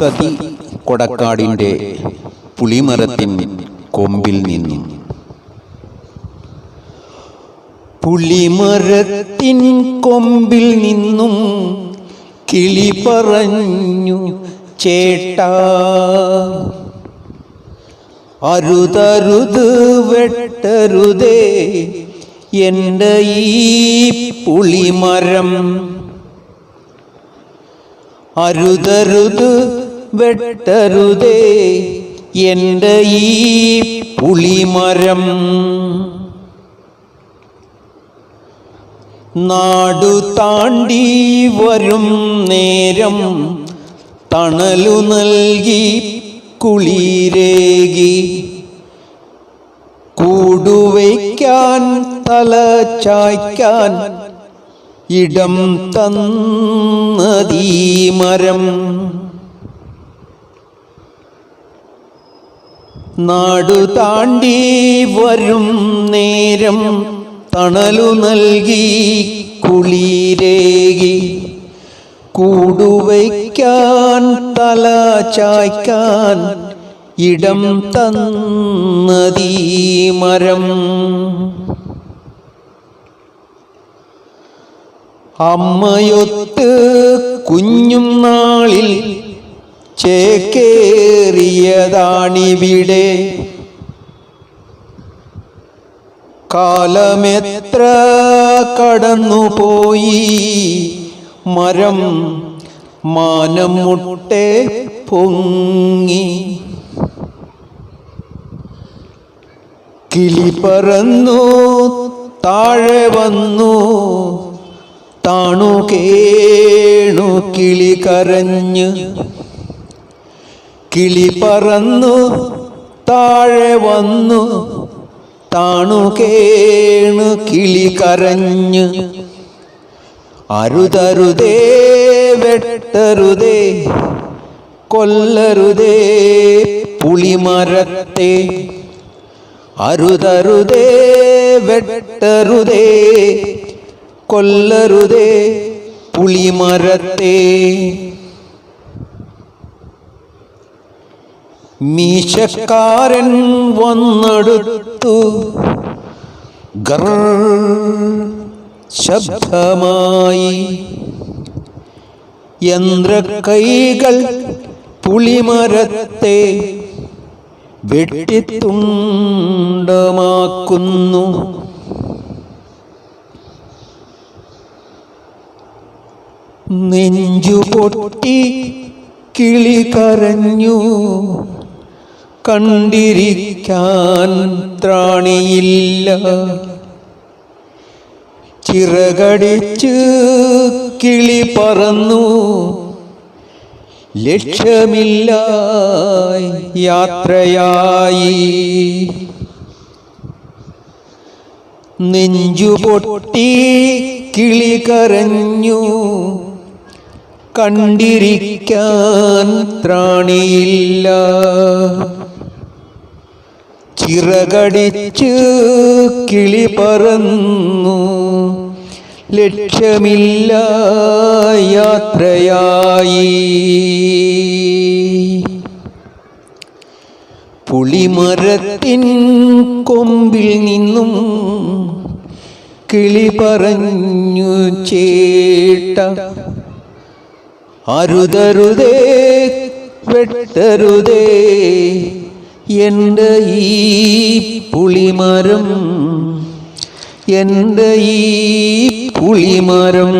സതി കൊടക്കാടിന്റെ പുളിമരത്തിൻ കൊമ്പിൽ നിന്നും. പുളിമരത്തിൻ കൊമ്പിൽ നിന്നും കിളി പറഞ്ഞു ചേട്ടാ അരുതരുത് വെട്ടരുതേ എന്റെ ഈ പുളിമരം. അരുതരുത് വെട്ടരുതേ എന്റെ ഈ പുളിമരം. നാടു താണ്ടി വരും നേരം തണലു നൽകി കുളിരേകി. കൂടുവയ്ക്കാൻ തല ചായ്ക്കാൻ ഇടം തന്നതീ മരം നാടു താണ്ടി വരും നേരം തണലു നൽകി കുളിരേകി. കൂടുവയ്ക്കാൻ തല ചായ്ക്കാൻ ഇടം തന്നതീ മരം. അമ്മയൊത്ത് കുഞ്ഞും നാളിൽ ചേക്കേറിയതാണിവിടെ കാലമെത്ര കടന്നുപോയി. മരം മാനം മുട്ടെ പൊങ്ങി. കിളി പറന്നു താഴെ വന്നു. താണു കേണു കിളി കരഞ്ഞ്. കിളി പറന്നു താഴെ വന്നു. താണു കേണു കിളി കരഞ്ഞു. അരുതരുതേ വെട്ടരുതേ കൊല്ലരുതേ പുളിമരത്തെ അരുതരുതേ വെട്ടരുതേ കൊല്ലരുതേ പുളിമരത്തെ മീശക്കാരൻ വന്നെടുത്തു. ഗർ ശബ്ദമായി. യന്ത്രക്കൈകൾ പുളിമരത്തെ വെട്ടിത്തുണ്ടമാക്കുന്നു. നെഞ്ചു പൊട്ടി കിളി കരഞ്ഞു. കണ്ടിരിക്കാൻ ത്രാണിയില്ല. ചിറകടിച്ച് കിളി പറന്നു. ലക്ഷ്യമില്ല യാത്രയായി. നെഞ്ചു പൊട്ടി കിളി കരഞ്ഞു. കണ്ടിരിക്കാൻ ത്രാണിയില്ല. ചിറകടിച്ച് കിളി പറന്നു. ലക്ഷ്യമില്ല യാത്രയായി. പുളിമരത്തിൻ കൊമ്പിൽ നിന്നും കിളി പറഞ്ഞു ചേട്ട. അരുതരുതേ വെട്ടരുതേ എന്റെ ഈ പുളിമരം എന്റെ ഈ പുളിമരം.